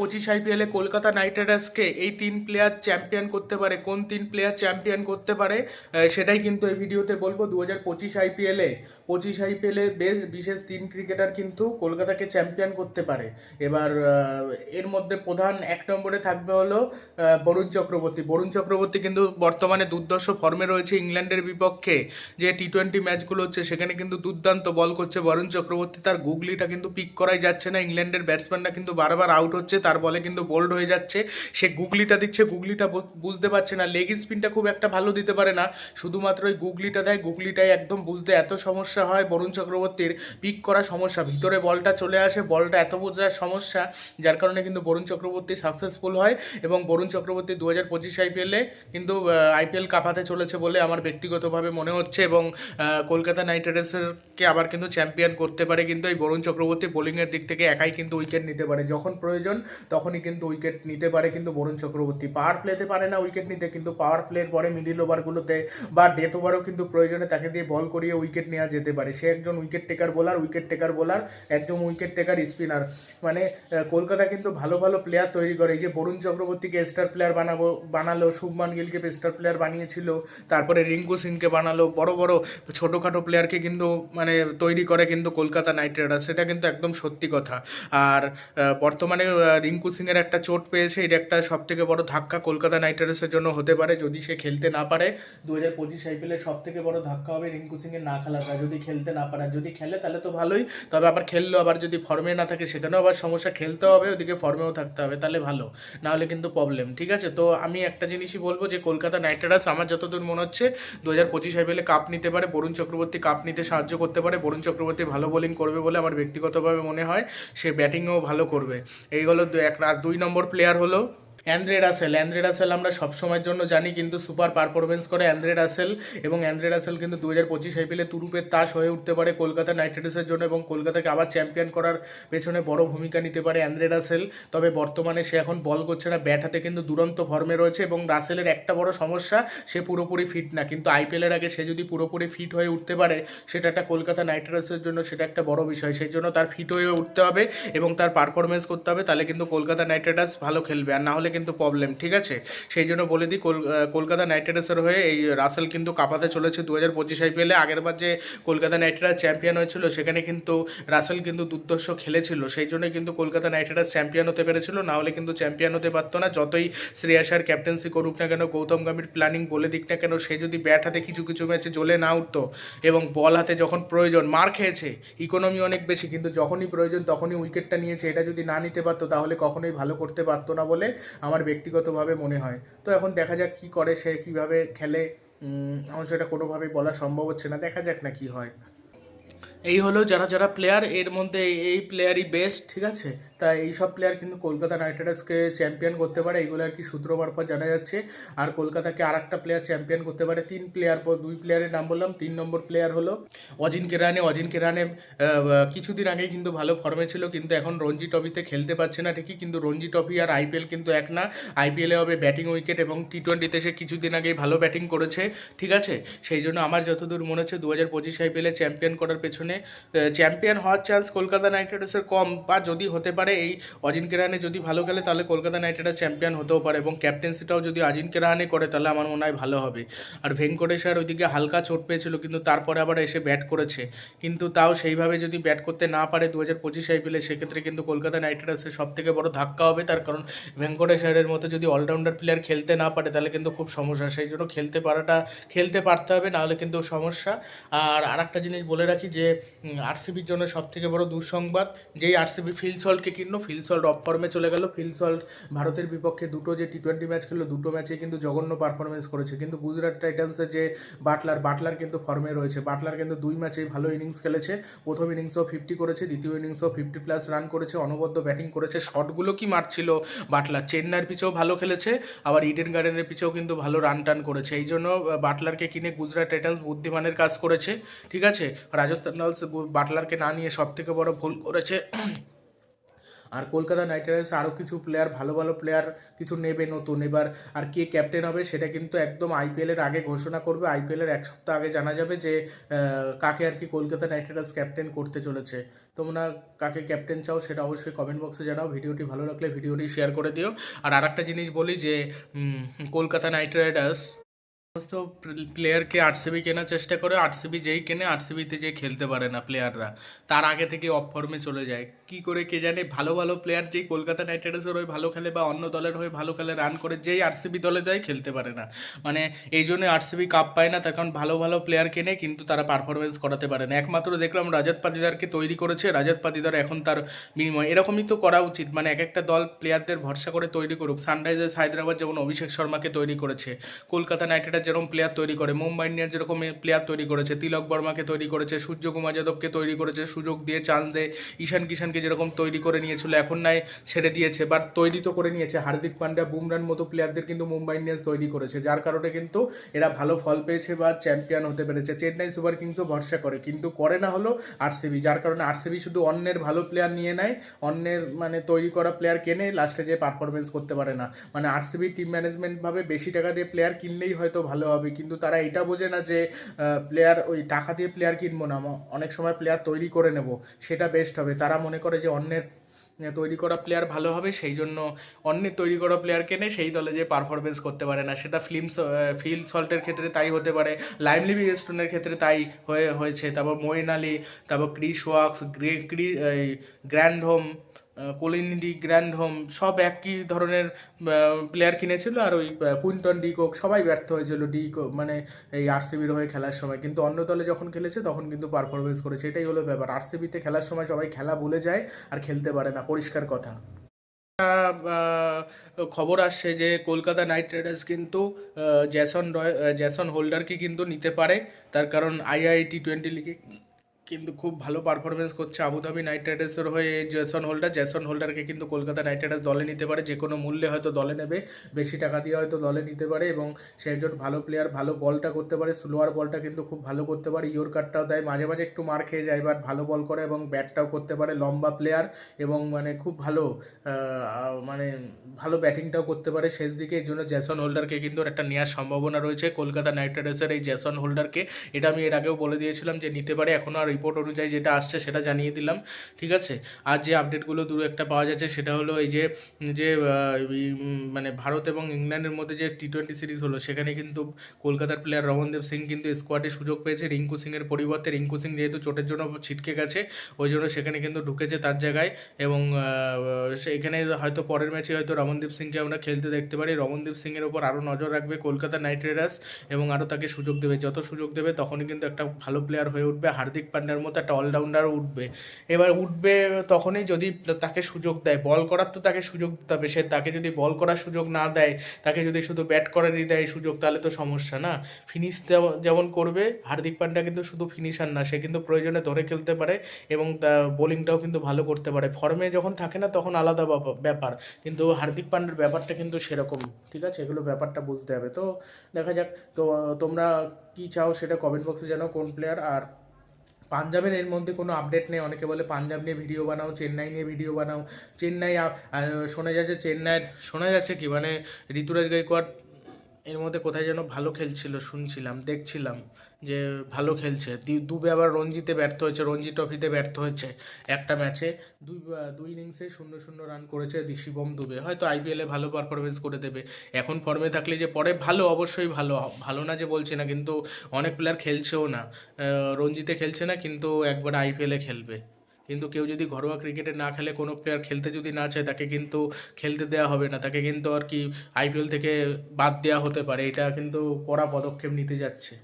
পঁচিশ আইপিএলে কলকাতা নাইট রাইডার্সকে এই তিন প্লেয়ার চ্যাম্পিয়ন করতে পারে। কোন তিন প্লেয়ার চ্যাম্পিয়ন করতে পারে সেটাই কিন্তু এই ভিডিওতে বলব। দু হাজার পঁচিশ আইপিএলে পঁচিশ আইপিএলে বেশ বিশেষ তিন ক্রিকেটার কিন্তু কলকাতাকে চ্যাম্পিয়ন করতে পারে। এবার এর মধ্যে প্রধান এক নম্বরে থাকবে হলো বরুণ চক্রবর্তী। বরুণ চক্রবর্তী কিন্তু বর্তমানে দুর্দর্শ ফর্মে রয়েছে ইংল্যান্ডের বিপক্ষে। যে টি টোয়েন্টি ম্যাচগুলো হচ্ছে, সেখানে কিন্তু দুর্দান্ত বল করছে বরুণ চক্রবর্তী। তার গুগলিটা কিন্তু পিক করাই যাচ্ছে না। ইংল্যান্ডের ব্যাটসম্যানরা কিন্তু বারবার আউট হচ্ছে। তার বলে কিন্তু বোল্ড হয়ে যাচ্ছে। সে গুগলিটা দিচ্ছে, গুগলিটা বুঝতে পারছে না। লেগ স্পিনটা খুব একটা ভালো দিতে পারে না। শুধুমাত্র ওই গুগলিটা দেয়, গুগলিটাই একদম বুঝতে এত সমস্যা হয় বরুণ চক্রবর্তীর পিক করা সমস্যা। ভিতরে বলটা চলে আসে, বলটা এত বোঝার সমস্যা, যার কারণে কিন্তু বরুণ চক্রবর্তী সাকসেসফুল হয় এবং বরুণ চক্রবর্তী দু হাজার পঁচিশ আইপিএলে কিন্তু আইপিএল কাপাতে চলেছে বলে আমার ব্যক্তিগতভাবে মনে হচ্ছে এবং কলকাতা নাইট রাইডার্সেরকে আবার কিন্তু চ্যাম্পিয়ন করতে পারে কিন্তু এই বরুণ চক্রবর্তী বোলিংয়ের দিক থেকে একাই কিন্তু উইকেট নিতে পারে। যখন প্রয়োজন তখনই কিন্তু উইকেট নিতে পারে কিন্তু বরুণ চক্রবর্তী। পাওয়ার প্লেতে পারে না উইকেট নিতে, কিন্তু পাওয়ার প্লের পরে মিডিল ওভারগুলোতে বা ডেথ ওভারও কিন্তু প্রয়োজনে তাকে দিয়ে বল করিয়ে উইকেট নেওয়া যেতে পারে। সে একজন wicket taker bowler wicket taker bowler একদম উইকেট টেকার স্পিনার মানে কলকাতা কিন্তু ভালো ভালো প্লেয়ার তৈরি করে। এই যে বরুণ চক্রবর্তীকে স্টার প্লেয়ার বানাবো, বানালো, শুভমান গিলকে স্টার প্লেয়ার বানিয়েছিল, তারপরে রিঙ্কু সিংকে বানালো, বড় বড় ছোটোখাটো প্লেয়ারকে কিন্তু মানে তৈরি করে কিন্তু কলকাতা নাইট রাইডার্স। সেটা কিন্তু একদম সত্যি কথা। আর বর্তমানে রিঙ্কু সিংয়ের একটা চোট পেয়েছে এটা একটা সব থেকে বড় ধাক্কা কলকাতা নাইট রাইডার্সের জন্য হতে পারে, যদি সে খেলতে না পারে। দু হাজার পঁচিশ আইপিএলে সব থেকে বড় ধাক্কা হবে রিঙ্কু সিংয়ের না খেলাটা যদি খেলতে না পারে। যদি খেলে তাহলে তো ভালোই, তবে আবার খেললো, আবার যদি ফর্মে না থাকে সেখানেও আবার সমস্যা খেলতে হবে, ওদিকে ফর্মেও থাকতে হবে, তাহলে ভালো না হলে কিন্তু প্রবলেম ঠিক আছে? তো আমি একটা জিনিসই বলব যে কলকাতা নাইট রাইডার্স, আমার যতদূর মনে হচ্ছে দু হাজার পঁচিশ আইপিএলে কাপ নিতে পারে, বরুণ চক্রবর্তী কাপ নিতে সাহায্য করতে পারে, বরুণ চক্রবর্তী ভালো বোলিং করবে বলে আমার ব্যক্তিগতভাবে মনে হয়, সে ব্যাটিংও ভালো করবে। এই হলো এক না দুই নম্বর প্লেয়ার হলো অ্যান্ড্রে রাসেল। অ্যান্ড্রে রাসেল আমরা সব সময়ের জন্য জানি, কিন্তু সুপার পারফরমেন্স করে অ্যান্ড্রে রাসেল এবং অ্যান্ড্রে রাসেল কিন্তু দু হাজার পঁচিশ আইপিএলে তুরুপের তাস হয়ে উঠতে পারে কলকাতা নাইট রাইডার্সের জন্য এবং কলকাতাকে আবার চ্যাম্পিয়ন করার পেছনে বড় ভূমিকা নিতে পারে অ্যান্ড্রে রাসেল। তবে বর্তমানে সে এখন বল করছে না, ব্যাট হাতে কিন্তু দুরন্ত ফর্মে রয়েছে এবং রাসেলের একটা বড় সমস্যা, সে পুরোপুরি ফিট না। কিন্তু আইপিএলের আগে সে যদি পুরোপুরি ফিট হয়ে উঠতে পারে, সেটা একটা কলকাতা নাইট রাইডার্সের জন্য সেটা একটা বড় বিষয়। সেই জন্য তার ফিট হয়ে উঠতে হবে এবং তার পারফরমেন্স করতে হবে, তাহলে কিন্তু কলকাতা নাইট রাইডার্স ভালো খেলবে। আর না হলে কিন্তু প্রবলেম ঠিক আছে? সেই জন্য বলে দিই, কল- কলকাতা নাইট রাইডার্সের হয়ে এই রাসেল কিন্তু কাপাতে চলেছে দু হাজার পঁচিশ আইপিএলে আগেরবার যে কলকাতা নাইট রাইডার্স চ্যাম্পিয়ন হয়েছিল, সেখানে কিন্তু রাসেল কিন্তু দুর্দর্শ খেলেছিল। সেই জন্য কিন্তু কলকাতা নাইট রাইডার্স চ্যাম্পিয়ন হতে পেরেছিল। না হলে কিন্তু চ্যাম্পিয়ন হতে পারতো না। যতই শ্রেয়াসার ক্যাপ্টেন্সি করুক না কেন, গৌতম গাম্ভীর প্ল্যানিং বলে দিক না কেন, সে যদি ব্যাট হাতে কিছু কিছু ম্যাচে জ্বলে না উঠতো এবং বল হাতে যখন প্রয়োজন, মার খেয়েছে ইকোনমি অনেক বেশি, কিন্তু যখনই প্রয়োজন তখনই উইকেটটা নিয়েছে, এটা যদি না নিতে পারতো তাহলে কখনোই ভালো করতে পারতো না বলে আমার ব্যক্তিগতভাবে মনে হয়। তো এখন দেখা যাক কি করে সে কীভাবে খেলে। আমার সেটা কোনোভাবেই বলা সম্ভব হচ্ছে না। দেখা যাক না কি হয়। এই হলো যারা যারা প্লেয়ার এর মধ্যে এই- প্লেয়ারই বেস্ট ঠিক আছে? তা এই সব প্লেয়ার কিন্তু কলকাতা নাইট রাইডার্সকে চ্যাম্পিয়ন করতে পারে এইগুলো আর কি সূত্র মারফত জানা যাচ্ছে। আর কলকাতাকে আর একটা প্লেয়ার চ্যাম্পিয়ন করতে পারে, তিন প্লেয়ার পর দুই প্লেয়ারের নাম বললাম, তিন নম্বর প্লেয়ার হলো অজিন কেরানে। অজিন কেরানে কিছুদিন আগে কিন্তু ভালো ফর্মে ছিল, কিন্তু এখন রঞ্জি ট্রফিতে খেলতে পারছে না, ঠিকই, কিন্তু রঞ্জি ট্রফি আর আইপিএল কিন্তু এক না। আইপিএলে হবে ব্যাটিং উইকেট এবং টি টোয়েন্টিতে সে কিছুদিন আগেই ভালো ব্যাটিং করেছে, ঠিক আছে? সেই জন্য আমার যতদূর মনে হচ্ছে দু হাজার পঁচিশ আইপিএলে চ্যাম্পিয়ন করার পেছনে চ্যাম্পিয়ন হওয়ার চান্স কলকাতা নাইট রাইডার্সের কম বা যদি হতে পারে এই অজিন কেরানে যদি ভালো খেলে তাহলে কলকাতা নাইট রাইডার্স চ্যাম্পিয়ন হতেও পারে এবং ক্যাপ্টেন্সিটাও যদি অজিন কেরানে করে তাহলে আমার মনে হয় ভালো হবে। আর ভেঙ্কটেশ্বর ওইদিকে হালকা চোট পেয়েছিল কিন্তু তারপরে আবার এসে ব্যাট করেছে। কিন্তু তাও সেইভাবে যদি ব্যাট করতে না পারে দু হাজার পঁচিশ আইপিএলে সেক্ষেত্রে কিন্তু কলকাতা নাইট রাইডার্সের সব থেকে বড় ধাক্কা হবে। তার কারণ ভেঙ্কটেশ্বরের মতো যদি অলরাউন্ডার প্লেয়ার খেলতে না পারে তাহলে কিন্তু খুব সমস্যা। সেই জন্য খেলতে পারাটা, খেলতে পারতে হবে, নাহলে কিন্তু সমস্যা। আর আরেকটা জিনিস বলে রাখি যে আরসিবির জন্য সব থেকে বড় দুঃসংবাদ, যেই আরসিবি ফিল সল্টকে কিনলো ফিল সল্ট অফ ফর্মে চলে গেল। ফিল সল্ট ভারতের বিপক্ষে দুটো যে টি টোয়েন্টি ম্যাচ খেললো, দুটো ম্যাচে কিন্তু জঘন্য পারফরমেন্স করেছে। কিন্তু গুজরাট টাইটান্সের যে বাটলার বাটলার কিন্তু ফর্মে রয়েছে। বাটলার কিন্তু দুই ম্যাচেই ভালো ইনিংস খেলেছে। প্রথম ইনিংসও ফিফটি করেছে, দ্বিতীয় ইনিংসও ফিফটি প্লাস রান করেছে, অনবদ্য ব্যাটিং করেছে। শটগুলো কি মারছিল বাটলার চেন্নাইয়ের পিছেও ভালো খেলেছে, আবার ইডেন গার্ডেনের পিছেও কিন্তু ভালো রান টান করেছে। এই জন্য বাটলারকে কিনে গুজরাট টাইটান্স বুদ্ধিমানের কাজ করেছে। ঠিক আছে? রাজস্থান রয়্যালস বাটলারকে না নিয়ে সব থেকে বড় ভুল করেছে। আর কলকাতা নাইট রাইডার্স আরও কিছু প্লেয়ার ভালো ভালো প্লেয়ার কিছু নেবে নতুন। এবার আর কে ক্যাপ্টেন হবে সেটা কিন্তু একদম আইপিএলের আগে ঘোষণা করবে। আইপিএলের এক সপ্তাহ আগে জানা যাবে যে কাকে আর কি কলকাতা নাইট রাইডার্স ক্যাপ্টেন করতে চলেছে। তোমরা কাকে ক্যাপ্টেন চাও সেটা অবশ্যই কমেন্ট বক্সে জানাও। ভিডিওটি ভালো লাগলে ভিডিওটি শেয়ার করে দিও। আর আরেকটা জিনিস বলি যে কলকাতা নাইট রাইডার্স সমস্ত প্লেয়ারকে আরসিবি কেনার চেষ্টা করে, আরসিবি যেই কেনে, আরসিবিতে যে খেলতে পারে না প্লেয়াররা তার আগে থেকে অফ ফর্মে চলে যায়। কি করে কে জানে, ভালো ভালো প্লেয়ার যেই কলকাতা নাইট রাইডার্সের হয়ে ভালো খেলে বা অন্য দলের হয়ে ভালো খেলে রান করে, যেই আরসিবি দলে যায় খেলতে পারে না। মানে এই জন্য আরসিবি কাপ পায় না, তার কারণ ভালো ভালো প্লেয়ার কেনে, কিন্তু তারা পারফরমেন্স করাতে পারে না। একমাত্র দেখলাম রাজাত পাতিদারকে তৈরি করেছে। রাজাত পাতিদার এখন তার বিনিময়। এরকমই তো করা উচিত। মানে এক একটা দল প্লেয়ারদের ভরসা করে তৈরি করুক। সানরাইজার্স হায়দ্রাবাদ যেমন অভিষেক শর্মাকে তৈরি করেছে। কলকাতা নাইট যেরকম প্লেয়ার তৈরি করে, মুম্বাই ইন্ডিয়ান্স যেরকম প্লেয়ার তৈরি করেছে, তিলক বর্মাকে তৈরি করেছে সূর্য কুমার যাদবকে তৈরি করেছে, সুযোগ দিয়ে চান্স দেয় ঈশান কিষানকে যেরকম তৈরি করে নিয়েছিল, এখন নাই ছেড়ে দিয়েছে বাট তৈরি তো করে নিয়েছে। হার্দিক পান্ডা, বুমরান মতো প্লেয়ারদের কিন্তু মুম্বাই ইন্ডিয়ান্স তৈরি করেছে, যার কারণে কিন্তু এরা ভালো ফল পেয়েছে বা চ্যাম্পিয়ন হতে পেরেছে। চেন্নাই সুপার কিংসও ভরসা করে, কিন্তু করে না হলো আরসিবি, যার কারণে আরসিবি শুধু অন্যের ভালো প্লেয়ার নিয়ে নেয়, অন্যের মানে তৈরি করা প্লেয়ার কেনে, লাস্টে যে পারফরমেন্স করতে পারে না। মানে আরসিবি টিম ম্যানেজমেন্টভাবে বেশি টাকা দিয়ে প্লেয়ার কিনলেই হয়তো ভালো হবে। কিন্তু তারা এটা বোঝে না যে প্লেয়ার ওই টাকা দিয়ে প্লেয়ার কিনবো না অনেক সময় প্লেয়ার তৈরি করে নেব, সেটা বেস্ট হবে। তারা মনে করে যে অন্যের তৈরি করা প্লেয়ার ভালো হবে, সেই জন্য অন্যের তৈরি করা প্লেয়ার কেনে, সেই দলে যে পারফরমেন্স করতে পারে না। সেটা ফিল্ম ফিল সল্টের ক্ষেত্রে তাই হতে পারে লাইমলি স্টোনের ক্ষেত্রে তাই হয়ে, হয়েছে। তারপর মইন আলী, তারপর ক্রিস ওয়াক্স ক্রি গ্র্যান্ড হোম কোলিনিডি, গ্র্যান্ড হোম সব একই ধরনের প্লেয়ার কিনেছিল আর ওই কুইন্টন ডিকক সবাই ব্যর্থ হয়েছিল ডি মানে এই আরসিবির হয়ে খেলার সময়। কিন্তু অন্য দলে যখন খেলেছে তখন কিন্তু পারফরমেন্স করেছে, এটাই হলো ব্যাপার। আরসিবিতে খেলার সময় সবাই খেলা ভুলে যায় আর খেলতে পারে না, পরিষ্কার কথা। খবর আসছে যে কলকাতা নাইট রাইডার্স কিন্তু জ্যাসন রয় জ্যাসন হোল্ডারকে কিন্তু নিতে পারে, তার কারণ আইআইটি টোয়েন্টি লিগে কিন্তু খুব ভালো পারফরমেন্স করছে আবুধাবি নাইট রাইডার্সের হয়ে জেসন হোল্ডার জেসন হোল্ডারকে কিন্তু কলকাতা নাইট রাইডার্স দলে নিতে পারে, যে কোনো মূল্যে হয়তো দলে নেবে, বেশি টাকা দিয়ে হয়তো দলে নিতে পারে এবং সে একজন ভালো প্লেয়ার ভালো বলটা করতে পারে স্লোয়ার বলটা কিন্তু খুব ভালো করতে পারে। ইয়োর কাটটাও দেয়, মাঝে মাঝে একটু মার খেয়ে যায় বাট ভালো বল করে এবং ব্যাটটাও করতে পারে, লম্বা প্লেয়ার এবং মানে খুব ভালো মানে ভালো ব্যাটিংটাও করতে পারে। শেষ দিকে এই জন্য জ্যাসন হোল্ডারকে কিন্তু একটা নেওয়ার সম্ভাবনা রয়েছে। কলকাতা নাইট রাইডার্সের এই জ্যাসন হোল্ডারকে এটা আমি এর আগেও বলে দিয়েছিলাম যে নিতে পারে, এখন আর রিপোর্ট অনুযায়ী যেটা আসছে সেটা জানিয়ে দিলাম, ঠিক আছে? আর যে আপডেটগুলো দু একটা পাওয়া যাচ্ছে সেটা হলো এই যে যে মানে ভারত এবং ইংল্যান্ডের মধ্যে যে টি টোয়েন্টি সিরিজ হলো, সেখানে কিন্তু কলকাতার প্লেয়ার রমনদেব সিং কিন্তু স্কোয়াডে সুযোগ পেয়েছে। রিঙ্কু সিংয়ের পরিবর্তে, রিঙ্কু সিং যেহেতু চোটের জন্য ছিটকে গেছে, ওই জন্য সেখানে কিন্তু ঢুকেছে তার জায়গায় এবং সেখানে হয়তো পরের ম্যাচে হয়তো রমনদীপ সিংকে আমরা খেলতে দেখতে পারি। রমনদীপ সিংয়ের ওপর আরও নজর রাখবে কলকাতা নাইট রাইডার্স এবং আরও তাকে সুযোগ দেবে। যত সুযোগ দেবে তখনই কিন্তু একটা ভালো প্লেয়ার হয়ে উঠবে। হার্দিক পান্ডার মতো একটা অলরাউন্ডার উঠবে। এবার উঠবে তখনই যদি তাকে সুযোগ দেয় বল করার তো তাকে সুযোগ দিতে হবে। সে তাকে যদি বল করার সুযোগ না দেয়, তাকে যদি শুধু ব্যাট করারই দেয় সুযোগ, তাহলে তো সমস্যা না। ফিনিশ যেমন করবে, হার্দিক পান্ডা কিন্তু শুধু ফিনিশার না, সে কিন্তু প্রয়োজনে ধরে খেলতে পারে এবং তা বোলিংটাও কিন্তু ভালো করতে পারে। ফর্মে যখন থাকে না, তখন আলাদা ব্যাপার। কিন্তু হার্দিক পান্ডার ব্যাপারটা কিন্তু সেরকম, ঠিক আছে? এগুলো ব্যাপারটা বুঝতে হবে। তো দেখা যাক, তো, তোমরা কি চাও সেটা কমেন্ট বক্সে জানাও কোন প্লেয়ার আর পাঞ্জাবের এর মধ্যে কোনো আপডেট নেই। অনেকে বলে পাঞ্জাব নিয়ে ভিডিও বানাও, চেন্নাই নিয়ে ভিডিও বানাও। চেন্নাই শোনা যাচ্ছে, চেন্নাইয়ের, শোনা যাচ্ছে কি? মানে ঋতুরাজ গাইকোয়াড় এর মধ্যে কোথায় যেন ভালো খেলছিল, শুনছিলাম, দেখছিলাম যে ভালো খেলছে। দুবে আবার রঞ্জিতে ব্যর্থ হয়েছে রঞ্জি ট্রফিতে ব্যর্থ হয়েছে একটা ম্যাচে। দুই দুই ইনিংসে শূন্য শূন্য রান করেছে দি শিবম দুবে। হয়তো আইপিএলে ভালো পারফরমেন্স করে দেবে। এখন ফর্মে থাকলে যে পরে ভালো, অবশ্যই ভালো। ভালো না যে বলছি না, কিন্তু অনেক প্লেয়ার খেলছেও না। রঞ্জিতে খেলছে না, কিন্তু একবার আইপিএলে খেলবে। কিন্তু কেউ যদি ঘরোয়া ক্রিকেটে না খেলে কোনো প্লেয়ার খেলতে যদি না চায়, তাকে কিন্তু খেলতে দেওয়া হবে না। তাকে কিন্তু আর কি আইপিএল থেকে বাদ দেওয়া হতে পারে। এটা কিন্তু কড়া পদক্ষেপ নিতে যাচ্ছে।